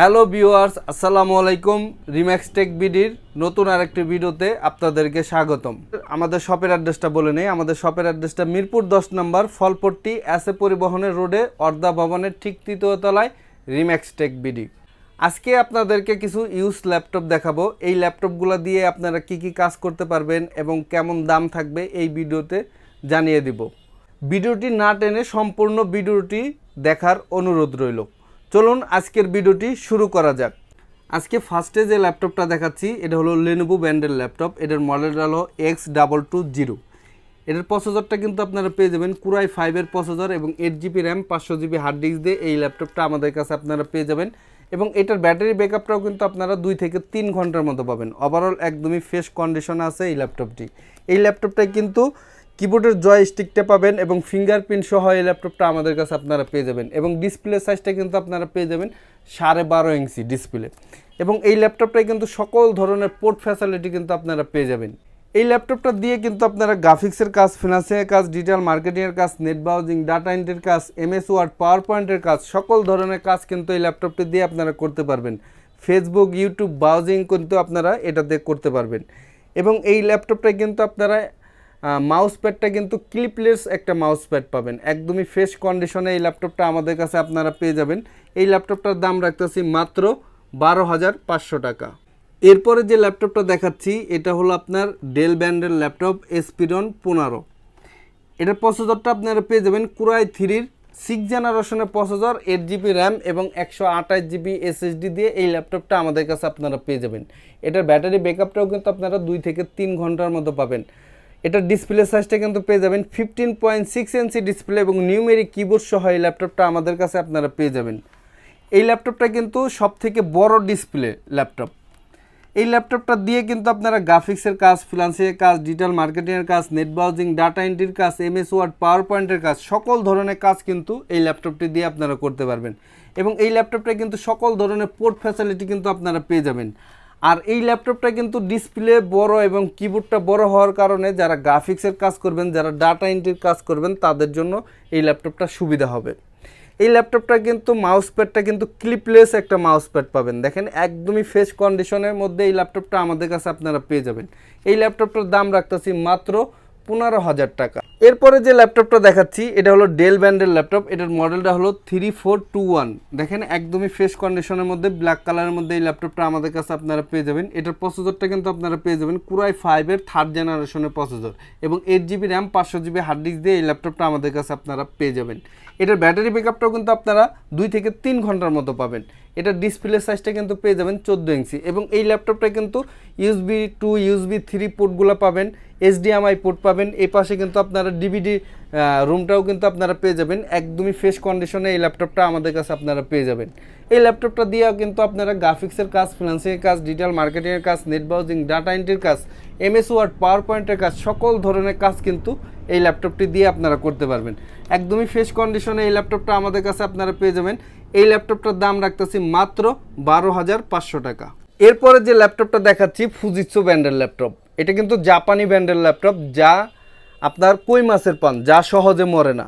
Hello viewers, আসসালামু আলাইকুম। Remax take বিডির নতুন আরেকটি ভিডিওতে আপনাদেরকে স্বাগতম। আমাদের শপের অ্যাড্রেসটা বলে নেই। আমাদের শপের অ্যাড্রেসটা মিরপুর দশ নম্বর, ফলপট্টি এসএ পরিবহনের রোডে, অর্ধা ভবনের ঠিক তৃতীয় তলায়, রিম্যাক্স টেক বিডি। আজকে আপনাদেরকে কিছু ইউজ ল্যাপটপ দেখাবো। এই ল্যাপটপগুলো দিয়ে আপনারা কি কি কাজ করতে পারবেন এবং কেমন দাম থাকবে এই ভিডিওতে জানিয়ে দিব। ভিডিওটি না টেনে সম্পূর্ণ ভিডিওটি দেখার অনুরোধ রইল। চলুন আজকের ভিডিওটি শুরু করা যাক। আজকে ফার্স্টে যে ল্যাপটপটা দেখাচ্ছি, এটা হলো লেনোভো ব্র্যান্ডের ল্যাপটপ এটার মডেলটা হলো এক্স ডাবল টু জিরো এটার প্রসেসরটা কিন্তু আপনারা পেয়ে যাবেন কুরাই ফাইভের প্রসেসর এবং এইট জিবি র্যাম পাঁচশো জিবি হার্ড ডিস্ক দিয়ে এই ল্যাপটপটা আমাদের কাছে আপনারা পেয়ে যাবেন। এবং এটার ব্যাটারি ব্যাকআপটাও কিন্তু আপনারা দুই থেকে তিন ঘণ্টার মতো পাবেন। ওভারঅল একদমই ফ্রেশ কন্ডিশনে আছে এই ল্যাপটপটি এই ল্যাপটপটায় কিন্তু কিবোর্ডের জয় স্টিকটা পাবেন এবং ফিঙ্গারপ্রিন্ট সহ এই ল্যাপটপটা আমাদের কাছে আপনারা পেয়ে যাবেন এবং ডিসপ্লে সাইজটা কিন্তু আপনারা পেয়ে যাবেন সাড়ে বারো ইঞ্চি ডিসপ্লে এবং এই ল্যাপটপটায় কিন্তু সকল ধরনের পোর্ট ফ্যাসিলিটি কিন্তু আপনারা পেয়ে যাবেন। এই ল্যাপটপটা দিয়ে কিন্তু আপনারা গ্রাফিক্সের কাজ ফিনান্সিয়াল কাজ ডিজিটাল মার্কেটিংয়ের কাজ নেট ব্রাউজিং ডাটা এন্ট্রির কাজ এমএস ওয়ার্ড পাওয়ার পয়েন্টের কাজ, সকল ধরনের কাজ কিন্তু এই ল্যাপটপটি দিয়ে আপনারা করতে পারবেন। ফেসবুক ইউটিউব ব্রাউজিং কিন্তু আপনারা এটা দিয়ে করতে পারবেন। এবং এই ল্যাপটপটায় কিন্তু আপনারা মাউস প্যাডটা কিন্তু ক্লিপলেস একটা মাউস প্যাড পাবেন। একদমই ফ্রেশ কন্ডিশনে এই ল্যাপটপটা আমাদের কাছে আপনারা পেয়ে যাবেন। এই ল্যাপটপটার দাম রাখতেছি মাত্র বারো হাজার পাঁচশো টাকা। এরপরে যে ল্যাপটপটা দেখাচ্ছি, এটা হলো আপনার ডেল ব্যান্ডের ল্যাপটপ এসপিডন পনেরো। এটার প্রসেসরটা আপনারা পেয়ে যাবেন কুরাই থ্রির সিক্স জেনারেশনের প্রসেসর এইট জিবি র্যাম এবং একশো আঠাশ জিবি এসএসডি দিয়ে এই ল্যাপটপটা আমাদের কাছে আপনারা পেয়ে যাবেন। এটার ব্যাটারি ব্যাকআপটাও কিন্তু আপনারা দুই থেকে তিন ঘণ্টার মতো পাবেন। এটার ডিসপ্লে সাইজটা কিন্তু পেয়ে যাবেন fifteen point six inch display এবং নিউমেরিক কিবোর্ড সহ এই ল্যাপটপটা আমাদের কাছে আপনারা পেয়ে যাবেন। এই ল্যাপটপটা কিন্তু সব থেকে বড় ডিসপ্লে ল্যাপটপ এই ল্যাপটপটা দিয়ে কিন্তু আপনারা গ্রাফিক্সের কাজ ফ্রিলান্সিংয়ের কাজ ডিজিটাল মার্কেটিংয়ের কাজ নেট ব্রাউজিং ডাটা এন্ট্রির কাজ এমএস ওয়ার্ড পাওয়ার পয়েন্টের কাজ, সকল ধরনের কাজ কিন্তু এই ল্যাপটপটি দিয়ে আপনারা করতে পারবেন। এবং এই ল্যাপটপটা কিন্তু সকল ধরনের পোর্ট ফ্যাসিলিটি কিন্তু আপনারা পেয়ে যাবেন। আর এই ল্যাপটপটা কিন্তু ডিসপ্লে বড় এবং কিবোর্ডটা বড় হওয়ার কারণে যারা গ্রাফিক্সের কাজ করবেন, যারা ডাটা এন্ট্রির কাজ করবেন, তাদের জন্য এই ল্যাপটপটা সুবিধা হবে। এই ল্যাপটপটা কিন্তু মাউস প্যাডটা কিন্তু ক্লিপলেস একটা মাউস প্যাড পাবেন। দেখেন, একদমই ফ্রেশ কন্ডিশনের মধ্যে এই ল্যাপটপটা আমাদের কাছে আপনারা পেয়ে যাবেন। এই ল্যাপটপটার দাম রাখতেছি মাত্র পনেরো হাজার টাকা। এরপরে যে ল্যাপটপটা দেখাচ্ছি, এটা হলো ডেল ব্যান্ডের ল্যাপটপ। এটার মডেলটা হলো থ্রি ফোর টু ওয়ান দেখেন একদমই ফ্রেশ কন্ডিশনের মধ্যে ব্ল্যাক কালারের মধ্যে এই ল্যাপটপটা আমাদের কাছে আপনারা পেয়ে যাবেন। এটার প্রসেসরটা কিন্তু আপনারা পেয়ে যাবেন কুরাই ফাইভের থার্ড জেনারেশনের প্রসেসর এবং এইট জিবি র্যাম পাঁচশো জিবি হার্ড ডিস্ক দিয়ে এই ল্যাপটপটা আমাদের কাছে আপনারা পেয়ে যাবেন। এটার ব্যাটারি ব্যাকআপটাও কিন্তু আপনারা দুই থেকে তিন ঘণ্টার মতো পাবেন। এটার ডিসপ্লে সাইজটা কিন্তু পেয়ে যাবেন চোদ্দ ইঞ্চি এবং এই ল্যাপটপটা কিন্তু ইউএসবি টু ইউএসবি থ্রি পোর্টগুলো পাবেন। এইচডিএমআই পোর্ট পাবেন। এই পাশে কিন্তু আপনারা ডিভিডি রুমটাও কিন্তু আপনারা পেয়ে যাবেন। একদমই ফ্রেশ কন্ডিশনে এই ল্যাপটপটা আমাদের কাছে আপনারা পেয়ে যাবেন। এই ল্যাপটপটা দিয়েও কিন্তু আপনারা গ্রাফিক্সের কাজ ফিনান্সিংয়ের কাজ ডিজিটাল মার্কেটিংয়ের কাজ নেট ব্রাউজিং ডাটা এন্ট্রির কাজ এমএস ওয়ার্ড পাওয়ার পয়েন্টের কাজ, সকল ধরনের কাজ কিন্তু এই ল্যাপটপটি দিয়ে আপনারা করতে পারবেন। একদমই ফ্রেশ কন্ডিশনে এই ল্যাপটপটা আমাদের কাছে আপনারা পেয়ে যাবেন। এই ল্যাপটপটার দাম রাখতেছি মাত্র বারো হাজার পাঁচশো টাকা। এরপরে যে ল্যাপটপটা দেখাচ্ছি ফুজিৎসু ব্র্যান্ডের ল্যাপটপ এটা কিন্তু জাপানি ব্র্যান্ডের ল্যাপটপ, যা আপনার কই মাছের পান, যা সহজে মরে না,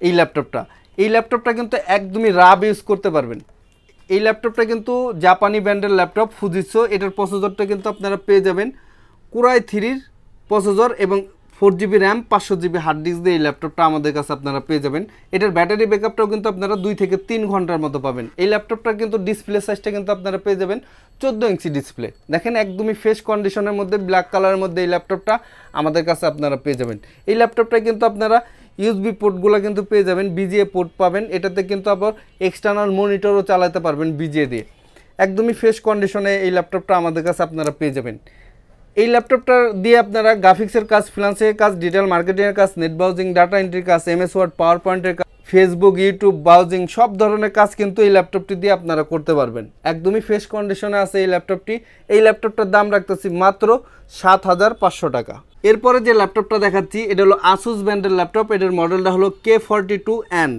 এই ল্যাপটপটা। এই ল্যাপটপটা কিন্তু একদমই রাব ইউজ করতে পারবেন। এই ল্যাপটপটা কিন্তু জাপানি ব্র্যান্ডের ল্যাপটপ ফুজিসো এটার প্রসেসরটা কিন্তু আপনারা পেয়ে যাবেন কুরাই থ্রির প্রসেসর এবং ফোর জিবি র্যাম, পাঁচশো জিবি হার্ড ডিস্ক দিয়ে এই ল্যাপটপটা আমাদের কাছে আপনারা পেয়ে যাবেন। এটার ব্যাটারি ব্যাকআপটাও কিন্তু আপনারা দুই থেকে তিন ঘণ্টার মতো পাবেন। এই ল্যাপটপটার কিন্তু ডিসপ্লে সাইজটা কিন্তু আপনারা পেয়ে যাবেন চোদ্দ ইঞ্চি ডিসপ্লে। দেখেন একদমই ফ্রেশ কন্ডিশনের মধ্যে ব্ল্যাক কালারের মধ্যে এই ল্যাপটপটা আমাদের কাছে আপনারা পেয়ে যাবেন। এই ল্যাপটপটা কিন্তু আপনারা ইউএসবি পোর্টগুলো কিন্তু পেয়ে যাবেন বিজিএ পোর্ট পাবেন। এটাতে কিন্তু আবার এক্সটার্নাল মনিটরও চালাতে পারবেন বিজিএ দিয়ে। একদমই ফ্রেশ কন্ডিশনে এই ল্যাপটপটা আমাদের কাছে আপনারা পেয়ে যাবেন। এই ল্যাপটপটা দিয়ে আপনারা গ্রাফিক্সের কাজ ফিনান্সের কাজ ডিজিটাল মার্কেটিংয়ের কাজ নেট ব্রাউজিং ডাটা এন্ট্রির কাজ এমএস ওয়ার্ড পাওয়ার পয়েন্টের কাজ ফেসবুক ইউটিউব ব্রাউজিং সব ধরনের কাজ কিন্তু এই ল্যাপটপটি দিয়ে আপনারা করতে পারবেন। একদমই ফ্রেশ কন্ডিশনে আছে এই ল্যাপটপটি এই ল্যাপটপটার দাম রাখতেছি মাত্র সাত হাজার পাঁচশো টাকা। এরপরে যে ল্যাপটপটা দেখাচ্ছি, এটা হলো আসুস ব্র্যান্ডের ল্যাপটপ এটার মডেলটা হলো কে ফর্টি টু এন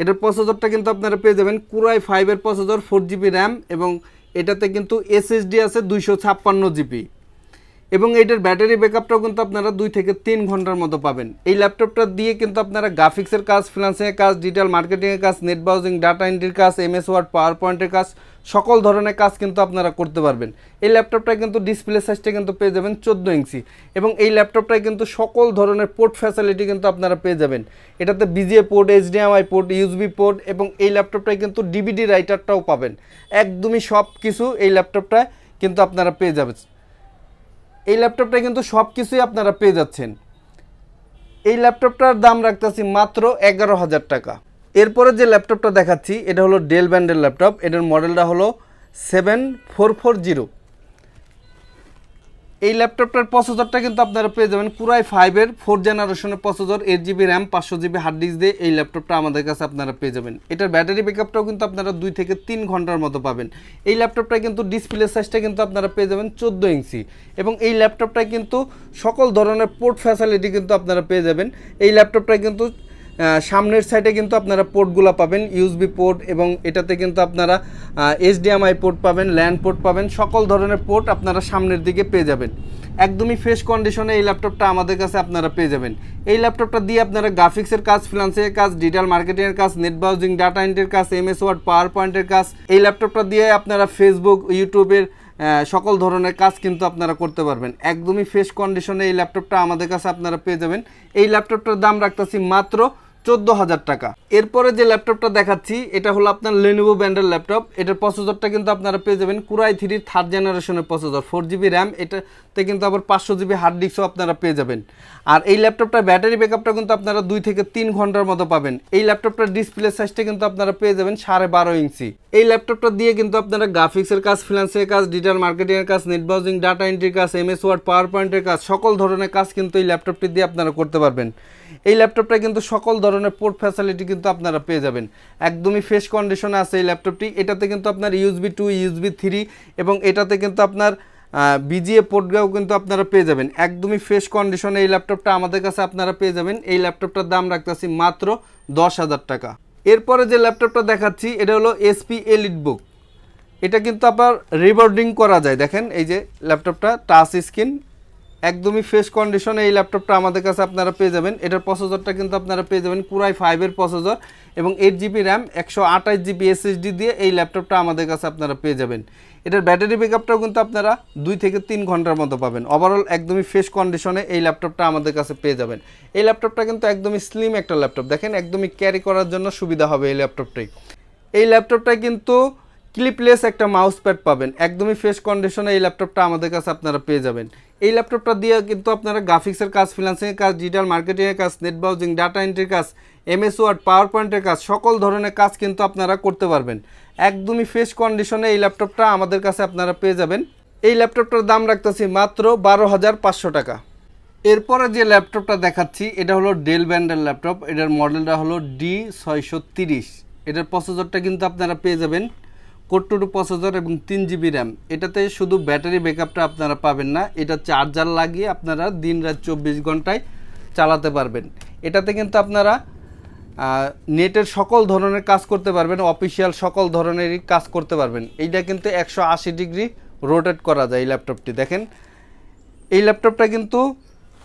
এটার প্রসেসরটা কিন্তু আপনারা পেয়ে যাবেন কুরাই ফাইভের প্রসেসর ফোর জিবি র্যাম এবং এটাতে কিন্তু এসএসডি আছে দুইশো ছাপ্পান্ন জিবি এবং এটার ব্যাটারি ব্যাকআপটাও কিন্তু আপনারা দুই থেকে তিন ঘণ্টার মতো পাবেন। এই ল্যাপটপটা দিয়ে কিন্তু আপনারা গ্রাফিক্সের কাজ ফ্রিলান্সিংয়ের কাজ, ডিজিটাল মার্কেটিংয়ের কাজ, নেট ব্রাউজিং, ডাটা এন্ট্রির কাজ, এমএস ওয়ার্ড পাওয়ার পয়েন্টের কাজ, সকল ধরনের কাজ কিন্তু আপনারা করতে পারবেন। এই ল্যাপটপটা কিন্তু ডিসপ্লে সাইজটা কিন্তু পেয়ে যাবেন চোদ্দ ইঞ্চি এবং এই ল্যাপটপটায় কিন্তু সকল ধরনের পোর্ট ফ্যাসিলিটি কিন্তু আপনারা পেয়ে যাবেন। এটাতে VGA port, HDMI port, USB port এবং এই ল্যাপটপটায় কিন্তু ডিভিডি রাইটারটাও পাবেন। একদমই সব কিছু এই ল্যাপটপটায় কিন্তু আপনারা পেয়ে যাবেন। এই ল্যাপটপটা কিন্তু সব কিছুই আপনারা পেয়ে যাচ্ছেন। এই ল্যাপটপটার দাম রাখতেছি মাত্র এগারো হাজার টাকা। এরপরে যে ল্যাপটপটা দেখাচ্ছি, এটা হলো ডেল ব্যান্ডের ল্যাপটপ এটার মডেলটা হলো সেভেন ফোর ফোর জিরো এই ল্যাপটপটার প্রসেসরটা কিন্তু আপনারা পেয়ে যাবেন কুরাই ফাইভের ফোর জেনারেশনের প্রসেসর এইট জিবি র্যাম পাঁচশো জিবি হার্ড ডিস্ক দিয়ে এই ল্যাপটপটা আমাদের কাছে আপনারা পেয়ে যাবেন। এটার ব্যাটারি ব্যাকআপটাও কিন্তু আপনারা দুই থেকে তিন ঘণ্টার মতো পাবেন। এই ল্যাপটপটা কিন্তু ডিসপ্লে সাইজটা কিন্তু আপনারা পেয়ে যাবেন চোদ্দ ইঞ্চি। এবং এই ল্যাপটপটায় কিন্তু সকল ধরনের পোর্ট ফ্যাসিলিটি কিন্তু আপনারা পেয়ে যাবেন। এই ল্যাপটপটায় কিন্তু সামনের সাইডে কিন্তু আপনারা পোর্টগুলো পাবেন ইউএসবি পোর্ট এবং এটাতে কিন্তু আপনারা এইচডিএমআই পোর্ট পাবেন ল্যান্ড পোর্ট পাবেন, সকল ধরনের পোর্ট আপনারা সামনের দিকে পেয়ে যাবেন। একদমই ফ্রেশ কন্ডিশনে এই ল্যাপটপটা আমাদের কাছে আপনারা পেয়ে যাবেন। এই ল্যাপটপটা দিয়ে আপনারা গ্রাফিক্সের কাজ ফ্রিলান্সের কাজ ডিজিটাল মার্কেটিংয়ের কাজ নেট ব্রাউজিং ডাটা এন্ট্রির কাজ এমএস ওয়ার্ড পাওয়ার পয়েন্টের কাজ, এই ল্যাপটপটা দিয়ে আপনারা ফেসবুক ইউটিউবের সকল ধরনের কাজ কিন্তু আপনারা করতে পারবেন। একদমই ফ্রেশ কন্ডিশনে এই ল্যাপটপটা আমাদের কাছে আপনারা পেয়ে যাবেন। এই ল্যাপটপটার দাম রাখতেছি মাত্র চোদ্দ হাজার টাকা। এরপরে যে ল্যাপটপটা দেখাচ্ছি, এটা হলো আপনার লেনোভো ব্র্যান্ডের ল্যাপটপ। এটার প্রসেসরটা কিন্তু আপনারা পেয়ে যাবেন কুরাই থ্রির থার্ড জেনারেশনের প্রসেসর ফোর জিবি র্যাম এটাতে কিন্তু আবার পাঁচশো জিবি হার্ড ডিস্কও আপনারা পেয়ে যাবেন। আর এই ল্যাপটপটার ব্যাটারি ব্যাকআপটা কিন্তু আপনারা দুই থেকে তিন ঘণ্টার মতো পাবেন। এই ল্যাপটপটার ডিসপ্লে সাইজটা কিন্তু আপনারা পেয়ে যাবেন সাড়ে বারো ইঞ্চি। এই ল্যাপটপটা দিয়ে কিন্তু আপনারা গ্রাফিক্সের কাজ ফিনান্সের কাজ ডিজিটাল মার্কেটিংয়ের কাজ নেট ব্রাউজিং ডাটা এন্ট্রির কাজ এমএস ওয়ার্ড পাওয়ার পয়েন্টের কাজ, সকল ধরনের কাজ কিন্তু এই ল্যাপটপটি দিয়ে আপনারা করতে পারবেন। এই ল্যাপটপটা কিন্তু সকল ধরনের পোর্ট ফ্যাসিলিটি কিন্তু আপনারা পেয়ে যাবেন। একদমই ফ্রেশ কন্ডিশনে আছে এই ল্যাপটপটি এটাতে কিন্তু আপনার ইউএসবি টু ইউএসবি থ্রি এবং এটাতে কিন্তু আপনার বিজিএ পোর্টটাও কিন্তু আপনারা পেয়ে যাবেন। একদমই ফ্রেশ কন্ডিশনে এই ল্যাপটপটা আমাদের কাছে আপনারা পেয়ে যাবেন। এই ল্যাপটপটার দাম রাখতেছি মাত্র দশ হাজার টাকা। এরপরে যে ল্যাপটপটা দেখাচ্ছি, এটা হলো এসপি এলিট বুক এটা কিন্তু আবার রিবর্ডিং করা যায়। দেখেন, এই যে ল্যাপটপটা টাচ স্ক্রিন একদমই ফ্রেশ কন্ডিশনে এই ল্যাপটপটা আমাদের কাছে আপনারা পেয়ে যাবেন। এটার প্রসেসরটা কিন্তু আপনারা পেয়ে যাবেন কুরাই ফাইভের প্রসেসর এবং এইট জিবি র্যাম একশো আঠাশ জিবি এসএসডি দিয়ে এই ল্যাপটপটা আমাদের কাছে আপনারা পেয়ে যাবেন। এটার ব্যাটারি ব্যাকআপটাও কিন্তু আপনারা দুই থেকে তিন ঘণ্টার মতো পাবেন। ওভারঅল একদমই ফ্রেশ কন্ডিশনে এই ল্যাপটপটা আমাদের কাছে পেয়ে যাবেন। এই ল্যাপটপটা কিন্তু একদমই স্লিম একটা ল্যাপটপ দেখেন একদমই ক্যারি করার জন্য সুবিধা হবে এই ল্যাপটপটাই এই ল্যাপটপটায় কিন্তু ক্লিপলেস একটা মাউস প্যাড পাবেন। একদমই ফ্রেশ কন্ডিশনে এই ল্যাপটপটা আমাদের কাছে আপনারা পেয়ে যাবেন। এই ল্যাপটপটা দিয়ে কিন্তু আপনারা গ্রাফিক্সের কাজ ফিনান্সিংয়ের কাজ ডিজিটাল মার্কেটিংয়ের কাজ নেট ব্রাউজিং ডাটা এন্ট্রির কাজ এমএস ওয়ার্ড পাওয়ার পয়েন্টের কাজ, সকল ধরনের কাজ কিন্তু আপনারা করতে পারবেন। একদমই ফ্রেশ কন্ডিশনে এই ল্যাপটপটা আমাদের কাছে আপনারা পেয়ে যাবেন। এই ল্যাপটপটার দাম রাখতেছি মাত্র বারো হাজার পাঁচশো টাকা। এরপরে যে ল্যাপটপটা দেখাচ্ছি, এটা হলো ডেল ব্র্যান্ডের ল্যাপটপ এটার মডেলটা হলো ডি ছয়শো তিরিশ। এটার প্রসেসরটা কিন্তু আপনারা পেয়ে যাবেন কোট্টুটু প্রসেসর এবং তিন জিবি র্যাম এটাতে শুধু ব্যাটারি ব্যাকআপটা আপনারা পাবেন না, এটা চার্জার লাগিয়ে আপনারা দিন রাত চব্বিশ ঘন্টায় চালাতে পারবেন। এটাতে কিন্তু আপনারা নেটের সকল ধরনের কাজ করতে পারবেন অফিসিয়াল সকল ধরনেরই কাজ করতে পারবেন। এইটা কিন্তু একশো আশি ডিগ্রি রোটেট করা যায় এই ল্যাপটপটি দেখেন। এই ল্যাপটপটা কিন্তু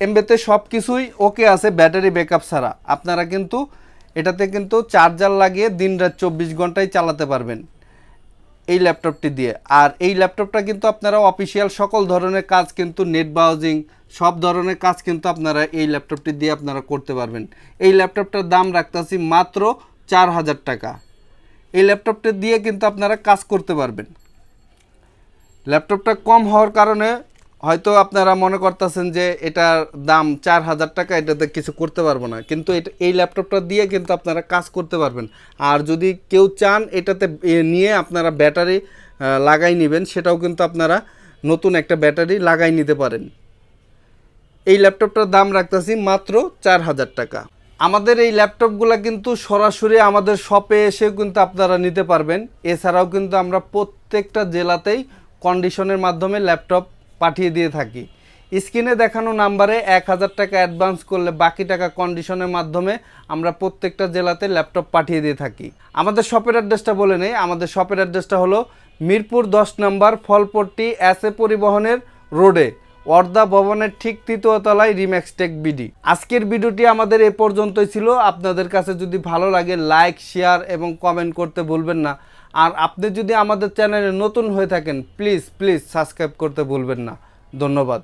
এমবেতে সব কিছুই ওকে আছে ব্যাটারি ব্যাকআপ ছাড়া। আপনারা কিন্তু এটাতে কিন্তু চার্জার লাগিয়ে দিন রাত চব্বিশ ঘন্টায় চালাতে পারবেন। এই ল্যাপটপটি দিয়ে। আর এই ল্যাপটপটা কিন্তু আপনারা অফিসিয়াল সকল ধরনের কাজ কিন্তু নেট ব্রাউজিং, সব ধরনের কাজ কিন্তু আপনারা এই ল্যাপটপটি দিয়ে আপনারা করতে পারবেন। এই ল্যাপটপটার দাম রাখতেছি মাত্র চার হাজার টাকা। এই ল্যাপটপটা দিয়ে কিন্তু আপনারা কাজ করতে পারবেন। ল্যাপটপটা কম হওয়ার কারণে হয়তো আপনারা মনে করতেছেন যে এটার দাম চার হাজার টাকা, এটাতে কিছু করতে পারব না। কিন্তু এটা, এই ল্যাপটপটা দিয়ে কিন্তু আপনারা কাজ করতে পারবেন। আর যদি কেউ চান এটাতে নিয়ে আপনারা ব্যাটারি লাগাই নেবেন, সেটাও কিন্তু আপনারা নতুন একটা ব্যাটারি লাগাই নিতে পারেন। এই ল্যাপটপটার দাম রাখতেছি মাত্র চার হাজার টাকা। আমাদের এই ল্যাপটপগুলো কিন্তু সরাসরি আমাদের শপে এসেও কিন্তু আপনারা নিতে পারবেন। এছাড়াও কিন্তু আমরা প্রত্যেকটা জেলাতেই কন্ডিশনের মাধ্যমে ল্যাপটপ পাঠিয়ে দিয়ে থাকি। স্ক্রিনে দেখানো নাম্বারে এক হাজার টাকা অ্যাডভান্স করলে বাকি টাকা কন্ডিশনের মাধ্যমে আমরা প্রত্যেকটা জেলাতে ল্যাপটপ পাঠিয়ে দিয়ে থাকি। আমাদের শপের অ্যাড্রেসটা বলে নেই। আমাদের শপের অ্যাড্রেসটা হলো মিরপুর দশ নম্বর ফলপট্টি এ পরিবহনের রোডে ওয়ার্দা ভবনের ঠিক তৃতীয় তলায় রিম্যাক্স টেক বিডি আজকের ভিডিওটি আমাদের এ পর্যন্তই ছিল। আপনাদের কাছে যদি ভালো লাগে লাইক শেয়ার এবং কমেন্ট করতে ভুলবেন না। আর আপনি যদি আমাদের চ্যানেলে নতুন হয়ে থাকেন প্লিজ প্লিজ সাবস্ক্রাইব করতে ভুলবেন না। ধন্যবাদ।